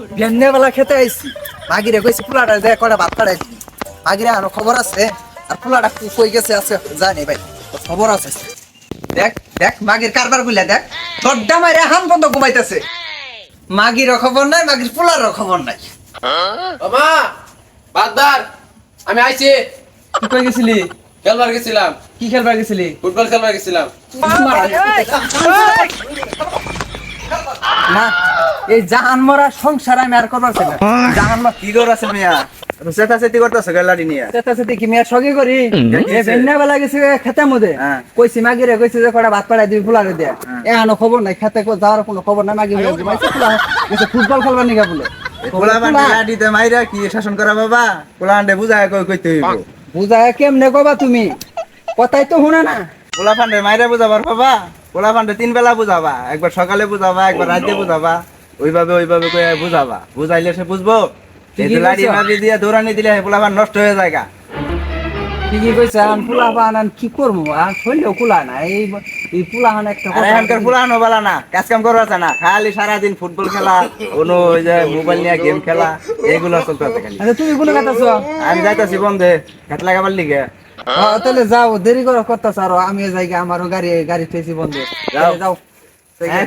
বেলা খেতে আইছি মাগিরে কইছি পোলাটা দে কটা ভাত পাঠাইছি মাগিরে আনো খবর আছে আর পোলাটা কই- গেছে আছে জানি ভাই খবর আছে দেখ দেখ মাগির কারবারগুলা দেখ দড্ডা মারে হাম বন্ধ ঘুমাইতেছে মাগিরও খবর নাই মাগির পোলারও খবর নাই বাবা বাগদার আমি আইছি কি কই গেছিলি খেলবার গেছিলাম কি খেলবার গেছিলি ফুটবল খেলবার গেছিলাম না এই জাহান মরা সংসার আমি আর করবার না জাহান মা কি করছে মিয়া? চেতা চেতি করতেছে গালাডি নিয়ে চেতা চেতি কি মেয়ের সঙ্গে করি। এ বেলা গেছে খেতে মধ্যে হ্যাঁ। কইছি মাগিরে কইছি যে কটা ভাত পাড়াই দিবি ফুলারে দিয়া। হ্যাঁ। এ খবর নাই খেতে কো যাওয়ার কোনো খবর নাই মাগি হয়ে ঘুমাইছে ফুলা গেছে ফুটবল খেলবার নিগা বলে। পোলা ফুলা, লাডিতে মাইরা কি শাসন করা বাবা? পোলা আন্ডে বুঝায় কই কইতে হইব? বুঝায় কেমনে কবা তুমি? কথাই তো শুনে না। পোলা ফান্ডে মাইরা বুঝাবার বাবা? পোলা ফান্ডে তিন বেলা বুঝাবা একবার সকালে বুঝাবা একবার রাতে বুঝাবা। ওইভাবে ওইভাবে কই বুঝাবা। বুঝাইলে সে বুঝব। লাডি। মারি দিয়ে দৌড়ানি দিলে পোলা ফান নষ্ট হয়ে যায়। ঠিকই কইছে আন ফুলা পান আন কি করব? আর শরীরেও কুলা না। এই এই ফুলা হান একটা আর কথা এখানকার পোলা আনো বালা না। কাজ কাম করা আছে না। খালি সারাদিন ফুটবল খেলা কোনো ওই যে মোবাইল নিয়ে গেম খেলা এগুলো চলতেছে খালি। আচ্ছা তুমি কোন কথা আমি যাইতাছি বন্ধে খেত লাগাবার লিগে। তাহলে যাও দেরি করে করতেছ আর। আমি গিয়ে, আমারও গাড়ি গাড়ি ঠেছি বন্ধু। যাও। যাও। হ্যাঁ,